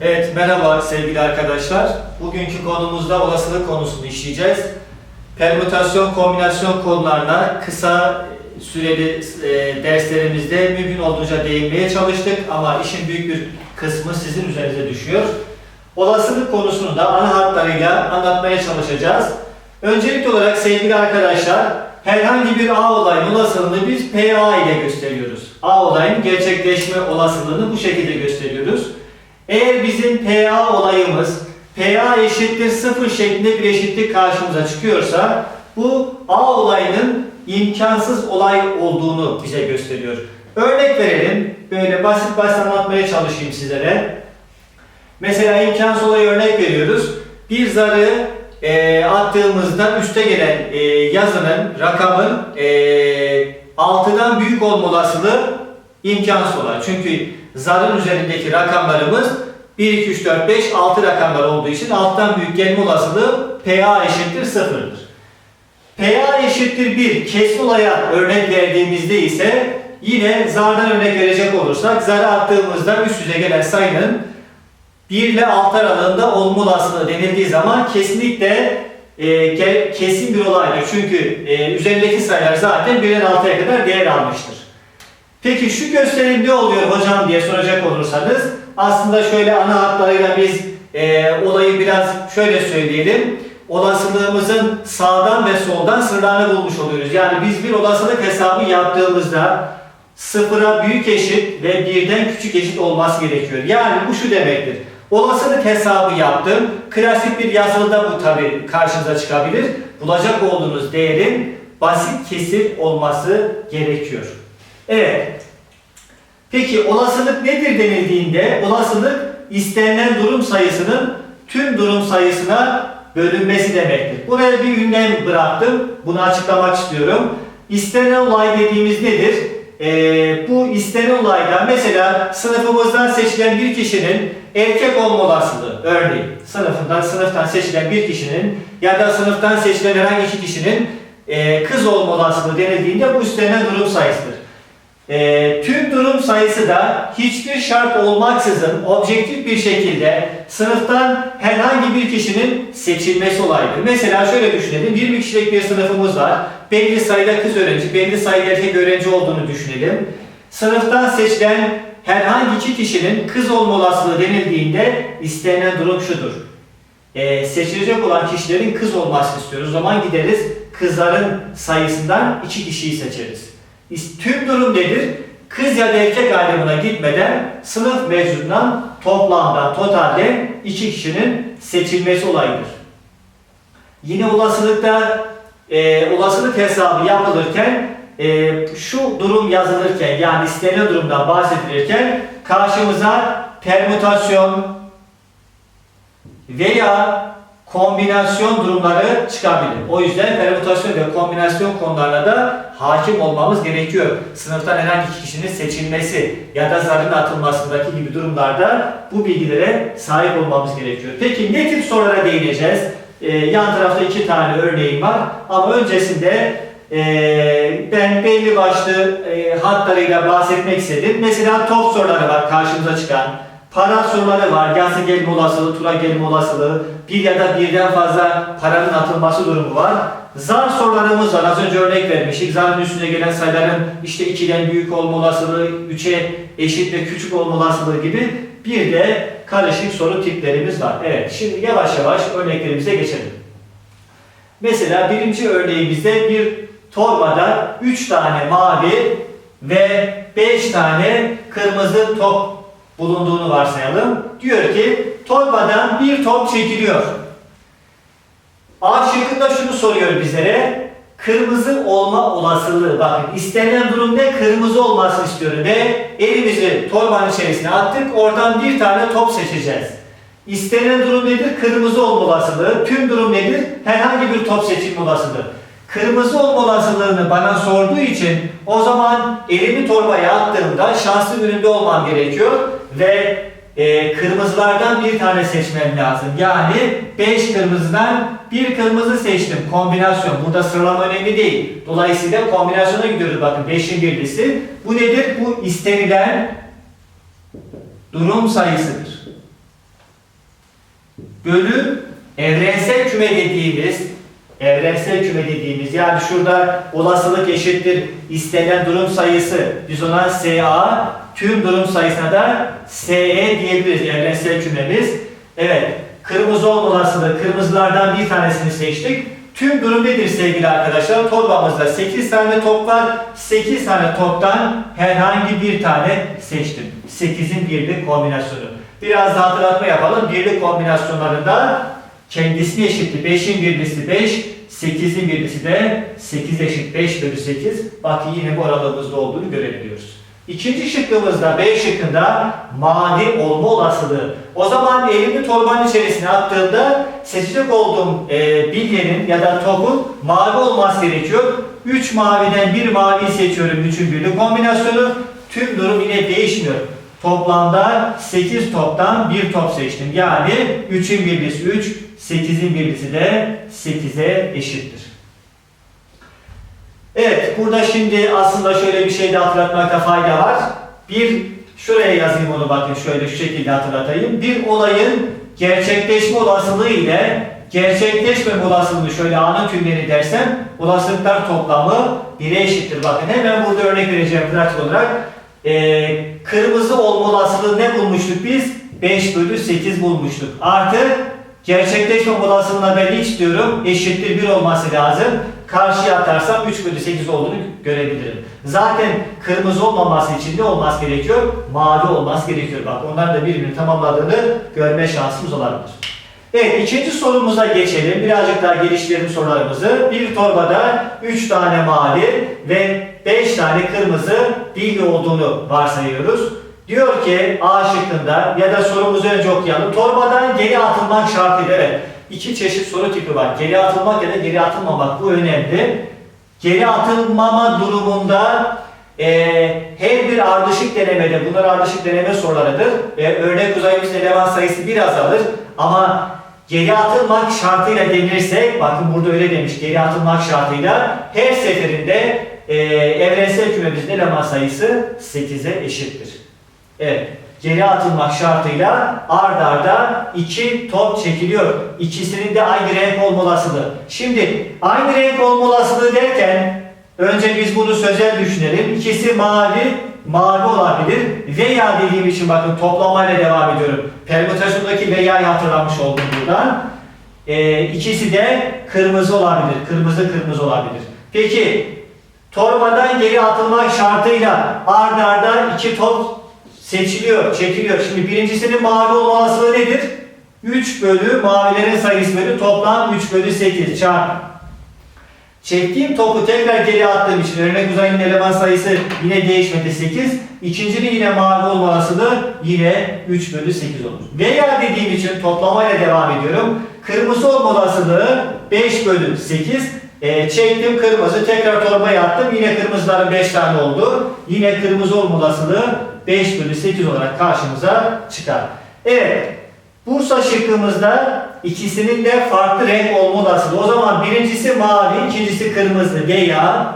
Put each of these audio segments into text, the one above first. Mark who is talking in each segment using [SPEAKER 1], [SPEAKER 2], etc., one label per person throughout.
[SPEAKER 1] Evet, merhaba sevgili arkadaşlar. Bugünkü konumuzda olasılık konusunu işleyeceğiz. Permütasyon, kombinasyon konularına kısa süreli e, derslerimizde mümkün olduğunca değinmeye çalıştık ama işin büyük bir kısmı sizin üzerinize düşüyor. Olasılık konusunu da ana hatlarıyla anlatmaya çalışacağız. Öncelikli olarak sevgili arkadaşlar, herhangi bir A olayın olasılığını biz PA ile gösteriyoruz. A olayın gerçekleşme olasılığını bu şekilde gösteriyoruz. Eğer bizim PA olayımız PA eşittir 0 şeklinde bir eşitlik karşımıza çıkıyorsa bu A olayının imkansız olay olduğunu bize gösteriyor. Örnek verelim. Böyle basit basit anlatmaya çalışayım sizlere. Mesela imkansız olayı örnek veriyoruz. Bir zarı e, attığımızda üste gelen e, yazının, rakamın e, 6'dan büyük olma olasılığı imkansız olay. Çünkü zarın üzerindeki rakamlarımız 1, 2, 3, 4, 5, 6 rakamlar olduğu için alttan büyük gelme olasılığı PA eşittir 0'dır. PA eşittir 1 kesin olaya örnek verdiğimizde ise yine zardan örnek verecek olursak zarı attığımızda üst yüze gelen sayının 1 ile 6 aralığında olma olasılığı denildiği zaman kesinlikle e, kesin bir olaydır. Çünkü e, üzerindeki sayılar zaten 1'den 6'ya kadar değer almıştır. Peki şu gösterim ne oluyor hocam diye soracak olursanız aslında şöyle ana hatlarıyla biz e, olayı biraz şöyle söyleyelim. Olasılığımızın sağdan ve soldan sınırlarını bulmuş oluyoruz. Yani biz bir olasılık hesabı yaptığımızda sıfıra büyük eşit ve birden küçük eşit olması gerekiyor. Yani bu şu demektir. Olasılık hesabı yaptım. Klasik bir yazılıda bu tabi karşınıza çıkabilir. Bulacak olduğunuz değerin basit kesir olması gerekiyor. Evet. Peki olasılık nedir denildiğinde olasılık istenilen durum sayısının tüm durum sayısına bölünmesi demektir. Buraya bir ünlem bıraktım. Bunu açıklamak istiyorum. İstenen olay dediğimiz nedir? Ee, bu istenen olayda mesela sınıfımızdan seçilen bir kişinin erkek olma olasılığı örneğin sınıfından sınıftan seçilen bir kişinin ya da sınıftan seçilen herhangi iki kişinin e, kız olma olasılığı denildiğinde bu istenen durum sayısıdır. E, tüm durum sayısı da hiçbir şart olmaksızın objektif bir şekilde sınıftan herhangi bir kişinin seçilmesi olayıdır. Mesela şöyle düşünelim. 20 kişilik bir sınıfımız var. Belli sayıda kız öğrenci, belli sayıda erkek öğrenci olduğunu düşünelim. Sınıftan seçilen herhangi iki kişinin kız olma olasılığı denildiğinde istenen durum şudur. E, seçilecek olan kişilerin kız olmasını istiyoruz. O zaman gideriz kızların sayısından iki kişiyi seçeriz. Tüm durum nedir? Kız ya da erkek ayrımına gitmeden sınıf mevcudundan toplamdan totalde iki kişinin seçilmesi olayıdır. Yine olasılıkta e, olasılık hesabı yapılırken e, şu durum yazılırken yani istenilen durumdan bahsedilirken karşımıza permütasyon veya kombinasyon durumları çıkabilir. O yüzden permütasyon ve kombinasyon konularına da hakim olmamız gerekiyor. Sınıftan herhangi bir kişinin seçilmesi ya da zarın atılmasındaki gibi durumlarda bu bilgilere sahip olmamız gerekiyor. Peki ne tip sorulara değineceğiz? Ee, yan tarafta iki tane örneğim var ama öncesinde ee, ben belli başlı e, hatlarıyla bahsetmek istedim. Mesela top soruları var karşımıza çıkan. Para soruları var. Yazı gelme olasılığı, tura gelme olasılığı, bir ya da birden fazla paranın atılması durumu var. Zar sorularımız var. Az önce örnek vermiştik. Zarın üstüne gelen sayıların işte 2'den büyük olma olasılığı, 3'e eşit ve küçük olma olasılığı gibi bir de karışık soru tiplerimiz var. Evet, şimdi yavaş yavaş örneklerimize geçelim. Mesela birinci örneğimizde bir torbada 3 tane mavi ve 5 tane kırmızı top bulunduğunu varsayalım. Diyor ki torbadan bir top çekiliyor. A şıkkında şunu soruyor bizlere. Kırmızı olma olasılığı. Bakın istenilen durum ne? Kırmızı olmasını istiyorum ve elimizi torbanın içerisine attık. Oradan bir tane top seçeceğiz. İstenilen durum nedir? Kırmızı olma olasılığı. Tüm durum nedir? Herhangi bir top seçilme olasılığı. Kırmızı olma olasılığını bana sorduğu için o zaman elimi torbaya attığımda şanslı üründe olmam gerekiyor ve e, kırmızılardan bir tane seçmem lazım. Yani 5 kırmızıdan bir kırmızı seçtim. Kombinasyon. Burada sıralama önemli değil. Dolayısıyla kombinasyona gidiyoruz. Bakın 5'in birlisi. Bu nedir? Bu istenilen durum sayısıdır. bölü evrensel küme dediğimiz evrensel küme dediğimiz yani şurada olasılık eşittir istenen durum sayısı biz ona SA tüm durum sayısına da SE diyebiliriz evrensel kümemiz. Evet kırmızı olma olasılığı kırmızılardan bir tanesini seçtik. Tüm durum nedir sevgili arkadaşlar? Torbamızda 8 tane top var. 8 tane toptan herhangi bir tane seçtim. 8'in birlik kombinasyonu. Biraz daha hatırlatma yapalım. Birlik kombinasyonlarında kendisini eşitti. 5'in birlisi 5, 8'in birlisi de 8 eşit 5 bölü 8. Bakın yine bu aralığımızda olduğunu görebiliyoruz. İkinci şıkkımızda B şıkkında mavi olma olasılığı. O zaman elimi torbanın içerisine attığımda seçecek olduğum e, bilyenin ya da topun mavi olması gerekiyor. 3 maviden bir mavi seçiyorum. 3'ün birlik kombinasyonu. Tüm durum yine değişmiyor. Toplamda 8 toptan bir top seçtim. Yani 3'ün birlisi 3, 8'in birlisi de 8'e eşittir. Evet, burada şimdi aslında şöyle bir şey de hatırlatmakta fayda var. Bir, şuraya yazayım onu bakın şöyle şu şekilde hatırlatayım. Bir olayın gerçekleşme olasılığı ile gerçekleşmeme olasılığı şöyle anın tümleri dersem olasılıklar toplamı 1'e eşittir. Bakın hemen burada örnek vereceğim pratik olarak. Ee, kırmızı olma olasılığı ne bulmuştuk biz? 5 bölü 8 bulmuştuk. Artı gerçekleşme olasılığına ben x diyorum. Eşittir 1 olması lazım. Karşıya atarsam 3 bölü 8 olduğunu görebilirim. Zaten kırmızı olmaması için ne olması gerekiyor? Mavi olması gerekiyor. Bak onlar da birbirini tamamladığını görme şansımız olabilir. Evet ikinci sorumuza geçelim. Birazcık daha geliştirelim sorularımızı. Bir torbada 3 tane mavi ve 5 tane kırmızı bilgi olduğunu varsayıyoruz. Diyor ki A şıkkında ya da sorumuzu önce okuyalım. Torbadan geri atılmak şartıyla evet. iki çeşit soru tipi var. Geri atılmak ya da geri atılmamak bu önemli. Geri atılmama durumunda eee, her bir ardışık denemede, bunlar ardışık deneme sorularıdır. E, örnek uzayımızın eleman sayısı biraz azalır. Ama geri atılmak şartıyla denirse, bakın burada öyle demiş, geri atılmak şartıyla her seferinde eee evrensel kümemizin eleman sayısı 8'e eşittir. Evet. Geri atılmak şartıyla ard arda iki top çekiliyor. İkisinin de aynı renk olma olasılığı. Şimdi aynı renk olma olasılığı derken önce biz bunu sözel düşünelim. İkisi mavi, mavi olabilir. Veya dediğim için bakın toplamayla devam ediyorum. Permütasyondaki veya'yı hatırlamış oldum buradan. Ee, ikisi de kırmızı olabilir. Kırmızı kırmızı olabilir. Peki torbadan geri atılmak şartıyla ard arda iki top seçiliyor, çekiliyor. Şimdi birincisinin mavi olma olasılığı nedir? 3 bölü mavilerin sayısı bölü toplam 3 bölü 8 çarpı. Çektiğim topu tekrar geri attığım için örnek uzayın eleman sayısı yine değişmedi 8. İkincinin yine mavi olma olasılığı yine 3 bölü 8 olur. Veya dediğim için toplamayla devam ediyorum. Kırmızı olma olasılığı 5 bölü 8. E, çektim kırmızı tekrar torbaya attım. Yine kırmızıların 5 tane oldu. Yine kırmızı olma olasılığı 5 bölü 8 olarak karşımıza çıkar. Evet. Bursa şıkkımızda ikisinin de farklı renk olma olasılığı. O zaman birincisi mavi, ikincisi kırmızı veya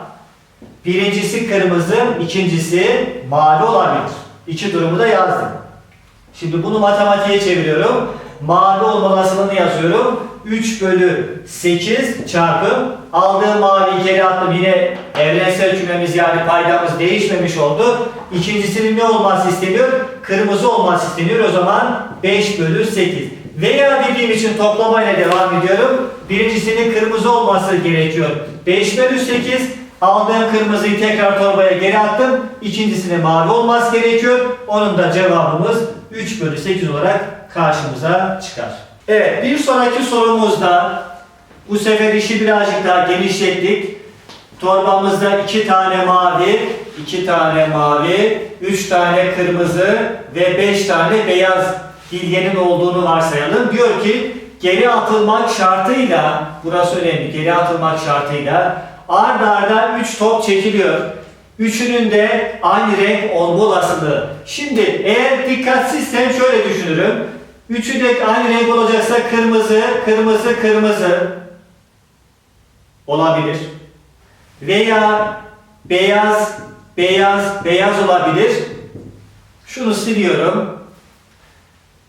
[SPEAKER 1] birincisi kırmızı, ikincisi mavi olabilir. İki durumu da yazdım. Şimdi bunu matematiğe çeviriyorum. Mavi olma olasılığını yazıyorum. 3 bölü 8 çarpı aldığım maviyi geri attım. Yine evrensel kümemiz yani paydamız değişmemiş oldu. İkincisinin ne olması isteniyor? Kırmızı olması isteniyor. O zaman 5 bölü 8. Veya dediğim için toplamayla devam ediyorum. Birincisinin kırmızı olması gerekiyor. 5 bölü 8. Aldığım kırmızıyı tekrar torbaya geri attım. İkincisine mavi olması gerekiyor. Onun da cevabımız 3 bölü 8 olarak karşımıza çıkar. Evet bir sonraki sorumuzda bu sefer işi birazcık daha genişlettik. Torbamızda iki tane mavi, iki tane mavi, üç tane kırmızı ve beş tane beyaz bilyenin olduğunu varsayalım. Diyor ki geri atılmak şartıyla, burası önemli, geri atılmak şartıyla ard arda üç top çekiliyor. Üçünün de aynı renk olma olasılığı. Şimdi eğer dikkatsizsem şöyle düşünürüm. Üçü de aynı renk olacaksa kırmızı, kırmızı, kırmızı olabilir. Veya beyaz, beyaz, beyaz olabilir. Şunu siliyorum.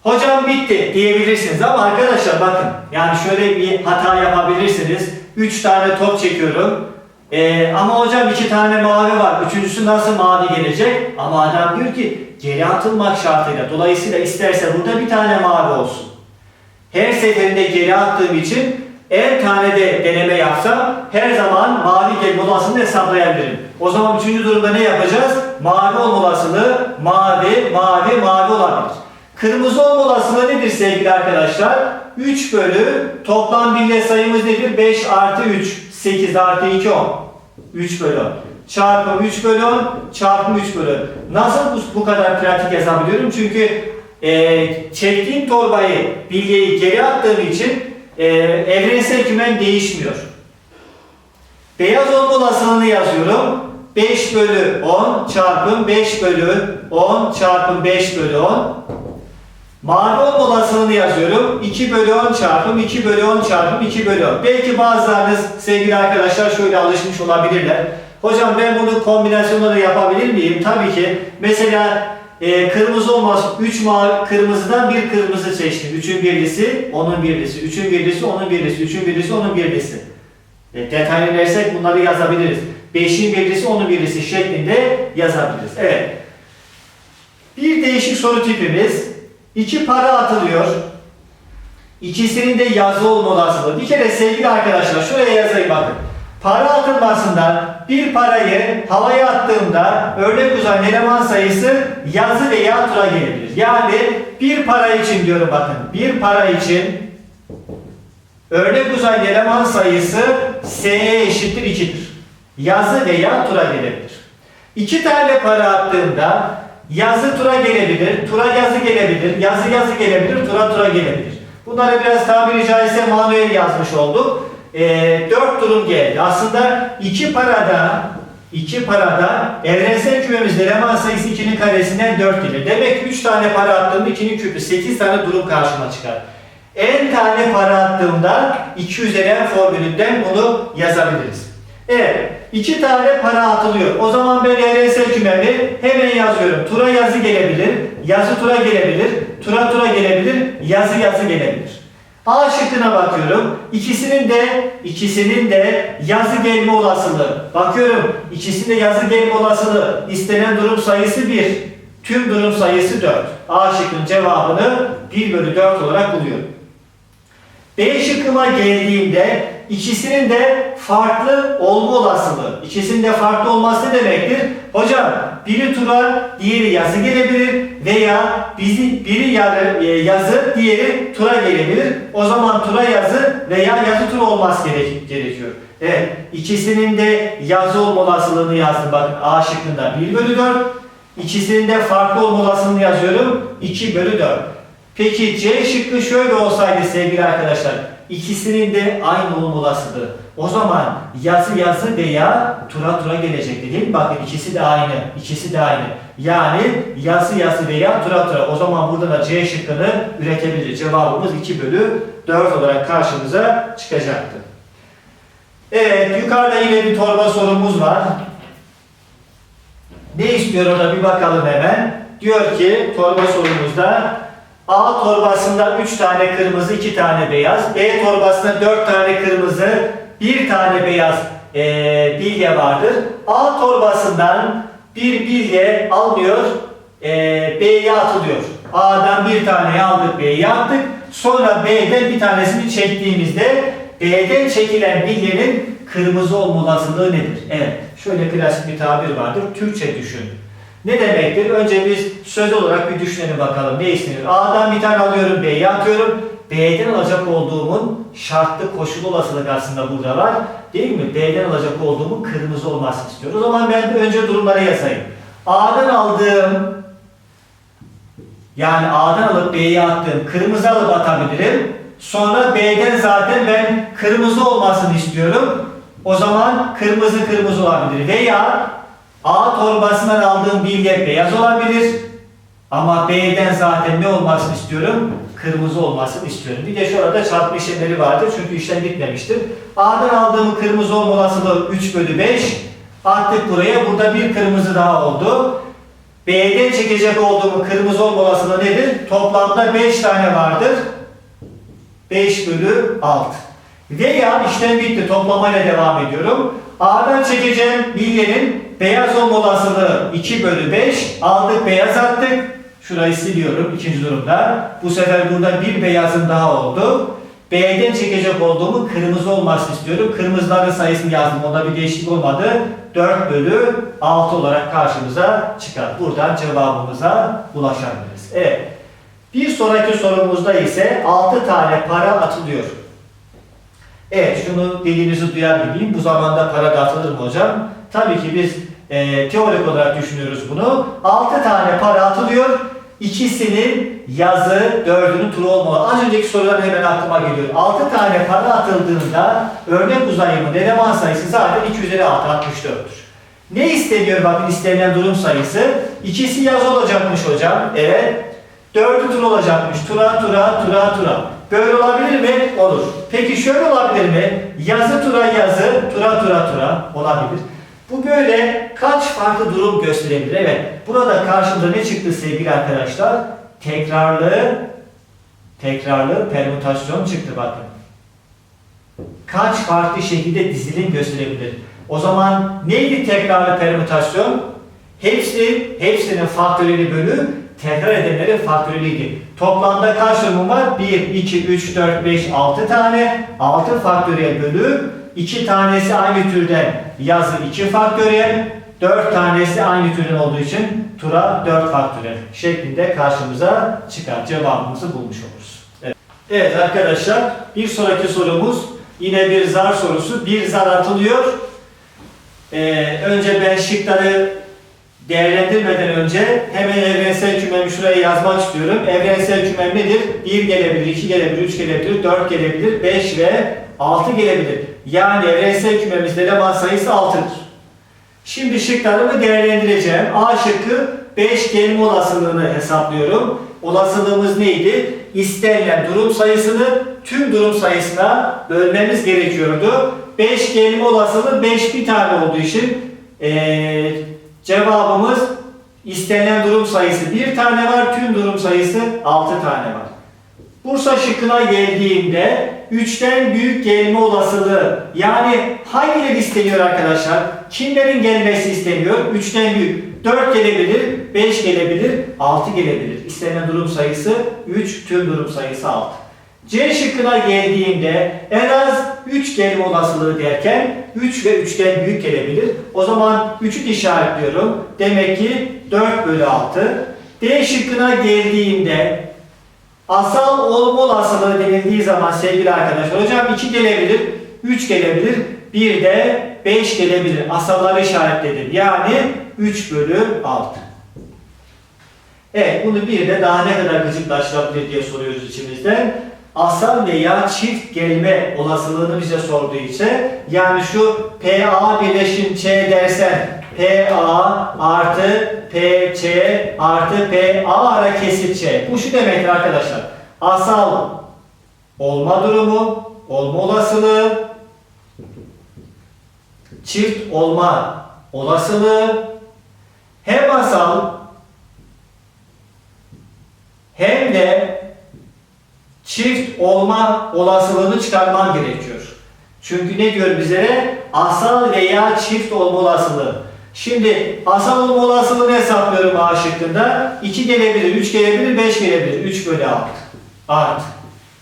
[SPEAKER 1] Hocam bitti diyebilirsiniz ama arkadaşlar bakın yani şöyle bir hata yapabilirsiniz. 3 tane top çekiyorum. Ee, ama hocam iki tane mavi var. Üçüncüsü nasıl mavi gelecek? Ama adam diyor ki geri atılmak şartıyla. Dolayısıyla isterse burada bir tane mavi olsun. Her seferinde geri attığım için en tane de deneme yapsam her zaman mavi gelme olasılığını hesaplayabilirim. O zaman üçüncü durumda ne yapacağız? Mavi olma olasılığı mavi, mavi, mavi olabilir. Kırmızı olma olasılığı nedir sevgili arkadaşlar? 3 bölü toplam bilye sayımız nedir? 5 artı 3, 8 artı 2, 10. 3 bölü 10. Çarpım 3 bölü 10, çarpım 3 bölü 10. Nasıl bu, bu kadar pratik yazabiliyorum? Çünkü e, çektiğim torbayı, bilyeyi geri attığım için e, evrensel kümen değişmiyor. Beyaz olma olasılığını yazıyorum. 5 bölü 10 çarpım 5 bölü 10 çarpım 5 bölü 10. Mavi olma olasılığını yazıyorum. 2 bölü 10 çarpım 2 bölü 10 çarpım 2 bölü 10. Belki bazılarınız sevgili arkadaşlar şöyle alışmış olabilirler. Hocam ben bunu kombinasyonla yapabilir miyim? Tabii ki. Mesela e, kırmızı olmaz. 3 mavi kırmızıdan bir kırmızı seçtim. 3'ün birlisi, onun birlisi. 3'ün birlisi, onun birlisi. 3'ün birlisi, onun birlisi. E, detaylı versek bunları yazabiliriz. 5'in birlisi, onun birlisi şeklinde yazabiliriz. Evet. Bir değişik soru tipimiz. İki para atılıyor. İkisinin de yazı olma olasılığı. Bir kere sevgili arkadaşlar şuraya yazayım bakın. Para atılmasında bir parayı havaya attığımda örnek uzayan eleman sayısı yazı veya tura gelebilir. Yani bir para için diyorum bakın. Bir para için örnek uzayan eleman sayısı S'ye eşittir 2'dir. Yazı veya tura gelebilir. İki tane para attığımda yazı tura gelebilir, tura yazı gelebilir, yazı yazı gelebilir, tura tura gelebilir. Bunları biraz tabiri caizse manuel yazmış olduk. Ee, dört durum geldi. Aslında iki parada iki parada evrensel kümemizde eleman sayısı 2'nin karesinden 4 gelir. Demek ki 3 tane para attığımda 2'nin küpü 8 tane durum karşıma çıkar. En tane para attığımda 2 üzeri formülünden bunu yazabiliriz. Evet, iki tane para atılıyor. O zaman ben evrensel kümemi hemen yazıyorum. Tura yazı gelebilir, yazı tura gelebilir, tura tura gelebilir, yazı yazı gelebilir. A şıkkına bakıyorum. İkisinin de ikisinin de yazı gelme olasılığı. Bakıyorum. İkisinde yazı gelme olasılığı. istenen durum sayısı 1. Tüm durum sayısı 4. A şıkkının cevabını 1 bölü 4 olarak buluyorum. B şıkkıma geldiğimde ikisinin de farklı olma olasılığı. İkisinin de farklı olması ne demektir? Hocam biri tura, diğeri yazı gelebilir veya bizi biri e, yazı, diğeri tura gelebilir. O zaman tura yazı veya yazı tura olması gerek, gerekiyor. Evet, ikisinin de yazı olma olasılığını yazdım. Bakın A şıkkında 1 bölü 4. İkisinin de farklı olma olasılığını yazıyorum. 2 bölü 4. Peki C şıkkı şöyle olsaydı sevgili arkadaşlar. İkisinin de aynı olma. O zaman yazı yazı veya tura tura gelecekti değil mi? Bakın ikisi de aynı. ikisi de aynı. Yani yazı yazı veya tura tura. O zaman burada da C şıkkını üretebiliriz. Cevabımız 2 bölü 4 olarak karşımıza çıkacaktı. Evet yukarıda yine bir torba sorumuz var. Ne istiyor orada bir bakalım hemen. Diyor ki torba sorumuzda A torbasında 3 tane kırmızı, 2 tane beyaz. B torbasında 4 tane kırmızı, 1 tane beyaz e, bilye vardır. A torbasından bir bilye almıyor, e, B'ye atılıyor. A'dan bir tane aldık, B'ye attık. Sonra B'den bir tanesini çektiğimizde B'den çekilen bilyenin kırmızı olma olasılığı nedir? Evet, şöyle klasik bir tabir vardır. Türkçe düşün. Ne demektir? Önce biz söz olarak bir düşünelim bakalım. Ne istenir? A'dan bir tane alıyorum, B'ye atıyorum. B'den alacak olduğumun şartlı koşulu olasılık aslında burada var. Değil mi? B'den alacak olduğumun kırmızı olmasını istiyoruz. O zaman ben önce durumları yazayım. A'dan aldığım yani A'dan alıp B'ye attığım kırmızı alıp atabilirim. Sonra B'den zaten ben kırmızı olmasını istiyorum. O zaman kırmızı kırmızı olabilir. Veya A torbasından aldığım bilye beyaz olabilir. Ama B'den zaten ne olmasını istiyorum? Kırmızı olmasını istiyorum. Bir de şurada çarpma işlemleri vardır çünkü işlem bitmemiştir. A'dan aldığım kırmızı olma olasılığı 3 bölü 5. Attık buraya. Burada bir kırmızı daha oldu. B'den çekecek olduğum kırmızı olma olasılığı nedir? Toplamda 5 tane vardır. 5 bölü 6. Veya işlem bitti. Toplamayla devam ediyorum. A'dan çekeceğim bilyenin beyaz olma olasılığı 2 bölü 5. Aldık beyaz attık. Şurayı siliyorum ikinci durumda. Bu sefer burada bir beyazın daha oldu. B'den çekecek olduğumu kırmızı olmasını istiyorum. Kırmızıların sayısını yazdım. Onda bir değişiklik olmadı. 4 bölü 6 olarak karşımıza çıkar. Buradan cevabımıza ulaşabiliriz. Evet. Bir sonraki sorumuzda ise 6 tane para atılıyor. Evet şunu dediğinizi duyar gibiyim. Bu zamanda para dağıtılır mı hocam? Tabii ki biz e, teorik olarak düşünüyoruz bunu. 6 tane para atılıyor. İkisinin yazı, dördünün turu olmalı. Az önceki sorular hemen aklıma geliyor. 6 tane para atıldığında örnek uzayımın eleman sayısı zaten 2 üzeri 6, 64'tür. Ne isteniyor bakın istenilen durum sayısı? İkisi yazı olacakmış hocam. Evet. Dördü tur olacakmış. Tura, tura, tura, tura. Böyle olabilir mi? Olur. Peki şöyle olabilir mi? Yazı tura yazı, tura tura tura olabilir. Bu böyle kaç farklı durum gösterebilir? Evet. Burada karşımıza ne çıktı sevgili arkadaşlar? Tekrarlı, tekrarlı permütasyon çıktı bakın. Kaç farklı şekilde dizilim gösterebilir? O zaman neydi tekrarlı permütasyon? Hepsi, hepsinin faktöriyeli bölü tekrar edenlerin faktöriyeliydi. Toplamda kaç durumum var? 1, 2, 3, 4, 5, 6 tane. 6 faktöriyel bölü 2 tanesi aynı türden yazı 2 faktöriyel. 4 tanesi aynı türden olduğu için tura 4 faktöriyel şeklinde karşımıza çıkar. Cevabımızı bulmuş oluruz. Evet. evet arkadaşlar bir sonraki sorumuz yine bir zar sorusu. Bir zar atılıyor. Ee, önce ben şıkları değerlendirmeden önce hemen evrensel kümemi şuraya yazmak istiyorum. Evrensel kümem nedir? 1 gelebilir, 2 gelebilir, 3 gelebilir, 4 gelebilir, 5 ve 6 gelebilir. Yani evrensel kümemizde eleman sayısı 6'dır. Şimdi şıklarımı değerlendireceğim. A şıkkı 5 gelme olasılığını hesaplıyorum. Olasılığımız neydi? İstenilen durum sayısını tüm durum sayısına bölmemiz gerekiyordu. 5 gelme olasılığı 5 bir tane olduğu için ee, cevabımız istenilen durum sayısı bir tane var, tüm durum sayısı 6 tane var. Bursa şıkkına geldiğimde 3'ten büyük gelme olasılığı yani hangileri isteniyor arkadaşlar? Kimlerin gelmesi isteniyor? 3'ten büyük. 4 gelebilir, 5 gelebilir, 6 gelebilir. İstenen durum sayısı 3, tüm durum sayısı 6. C şıkkına geldiğimde en az 3 gelme olasılığı derken 3 ve 3'ten büyük gelebilir. O zaman 3'ü işaretliyorum. Demek ki 4 bölü 6. D şıkkına geldiğimde asal olma olasılığı denildiği zaman sevgili arkadaşlar hocam 2 gelebilir, 3 gelebilir, bir de 5 gelebilir. Asalları işaretledim. Yani 3 bölü 6. Evet bunu bir de daha ne kadar gıcıklaştırabilir diye soruyoruz içimizden. Asal veya çift gelme olasılığını bize sorduğu ise yani şu PA birleşim Ç dersen PA artı PC artı PA ara kesir Ç. Bu şu demektir arkadaşlar. Asal olma durumu, olma olasılığı, çift olma olasılığı hem asal hem de çift olma olasılığını çıkarman gerekiyor. Çünkü ne diyor bize? Asal veya çift olma olasılığı. Şimdi asal olma olasılığını hesaplıyorum A şıkkında. 2 gelebilir, 3 gelebilir, 5 gelebilir. 3 bölü 6. Art.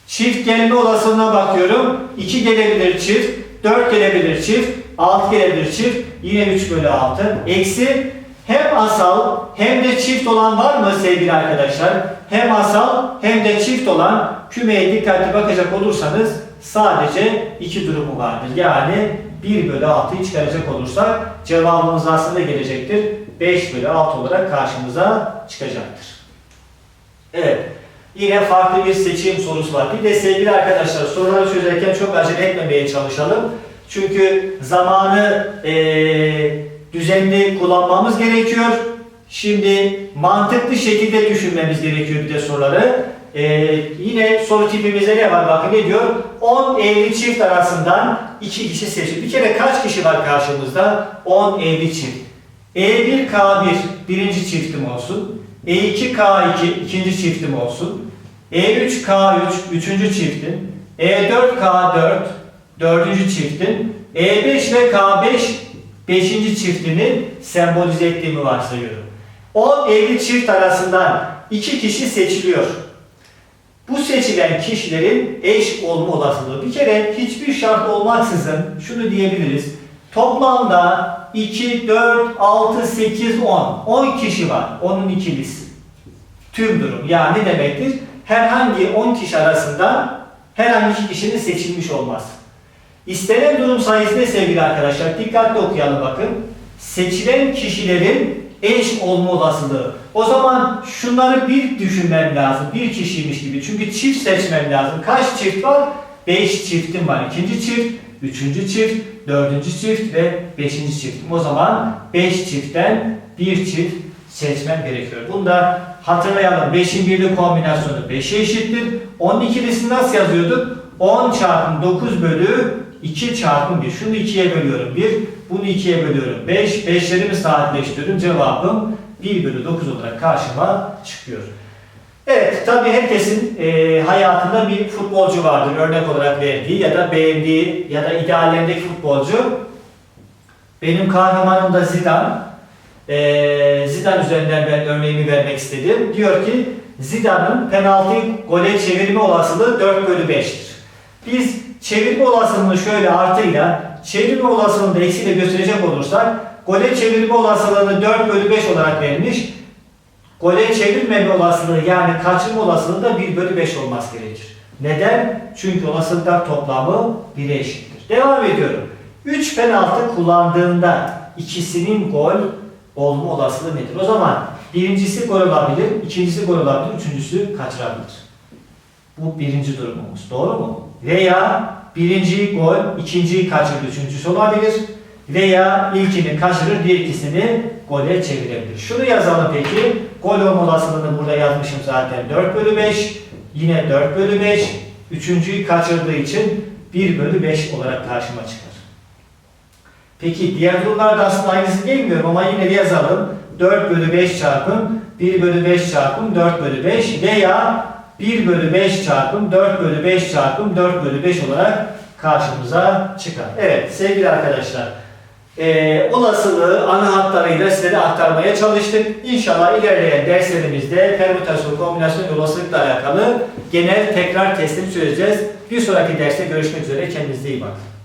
[SPEAKER 1] Çift gelme olasılığına bakıyorum. 2 gelebilir çift, 4 gelebilir çift, 6 gelebilir çift. Yine 3 bölü 6. Eksi hem asal hem de çift olan var mı sevgili arkadaşlar? Hem asal hem de çift olan kümeye dikkatli bakacak olursanız sadece iki durumu vardır. Yani 1 bölü 6'yı çıkaracak olursak cevabımız aslında gelecektir. 5 bölü 6 olarak karşımıza çıkacaktır. Evet. Yine farklı bir seçim sorusu var. Bir de sevgili arkadaşlar soruları çözerken çok acele etmemeye çalışalım. Çünkü zamanı eee düzenli kullanmamız gerekiyor. Şimdi mantıklı şekilde düşünmemiz gerekiyor bir de soruları. Ee, yine soru tipimizde ne var? Bakın ne diyor? 10 evli çift arasından 2 kişi seçin. Bir kere kaç kişi var karşımızda? 10 evli çift. E1K1 birinci çiftim olsun. E2K2 ikinci çiftim olsun. E3K3 üçüncü çiftim. E4K4 dördüncü çiftim. E5 ve K5 beşinci çiftini sembolize ettiğimi varsayıyorum. 10 evli çift arasından iki kişi seçiliyor. Bu seçilen kişilerin eş olma olasılığı bir kere hiçbir şart olmaksızın şunu diyebiliriz. Toplamda 2, 4, 6, 8, 10. 10 kişi var. Onun ikilisi. Tüm durum. Yani ne demektir? Herhangi 10 kişi arasında herhangi kişinin seçilmiş olması. İstenen durum sayısı ne sevgili arkadaşlar? Dikkatli okuyalım bakın. Seçilen kişilerin eş olma olasılığı. O zaman şunları bir düşünmem lazım. Bir kişiymiş gibi. Çünkü çift seçmem lazım. Kaç çift var? 5 çiftim var. İkinci çift, üçüncü çift, dördüncü çift ve beşinci çiftim. O zaman 5 çiftten bir çift seçmem gerekiyor. Bunu da hatırlayalım. 5'in birli kombinasyonu 5'e eşittir. 10'un ikilisini nasıl yazıyorduk? 10 çarpı 9 bölü 2 çarpı 1. Şunu 2'ye bölüyorum 1. Bunu 2'ye bölüyorum 5. 5'lerimi saatleştiriyorum. Cevabım 1 bölü 9 olarak karşıma çıkıyor. Evet, tabii herkesin e, hayatında bir futbolcu vardır örnek olarak verdiği ya da beğendiği ya da ideallerindeki futbolcu. Benim kahramanım da Zidane. E, Zidane üzerinden ben örneğimi vermek istedim. Diyor ki Zidane'ın penaltıyı gole çevirme olasılığı 4 bölü 5'tir. Biz çevirme olasılığını şöyle artıyla, çevirme olasılığını da eksiyle gösterecek olursak, gole çevirme olasılığını 4 bölü 5 olarak vermiş. Gole çevirmeme olasılığı yani kaçırma olasılığı da 1 bölü 5 olması gerekir. Neden? Çünkü olasılıklar toplamı 1'e eşittir. Devam ediyorum. 3 penaltı kullandığında ikisinin gol olma olasılığı nedir? O zaman birincisi gol olabilir, ikincisi gol olabilir, üçüncüsü kaçırabilir. Bu birinci durumumuz. Doğru mu? Veya birinci gol, ikinciyi kaçırır, üçüncüsü olabilir. Veya ilkini kaçırır, diğer ikisini gole çevirebilir. Şunu yazalım peki. Gol olma olasılığını burada yazmışım zaten. 4 bölü 5. Yine 4 bölü 5. Üçüncüyü kaçırdığı için 1 bölü 5 olarak karşıma çıkar. Peki diğer durumlarda aslında aynısı gelmiyorum ama yine de yazalım. 4 bölü 5 çarpım 1 bölü 5 çarpım 4 bölü 5 veya 1 bölü 5 çarpım 4 bölü 5 çarpım 4 bölü 5 olarak karşımıza çıkar. Evet sevgili arkadaşlar e, olasılığı ana hatlarıyla size de aktarmaya çalıştık. İnşallah ilerleyen derslerimizde permütasyon, kombinasyon olasılıkla alakalı genel tekrar testini çözeceğiz. Bir sonraki derste görüşmek üzere. Kendinize iyi bakın.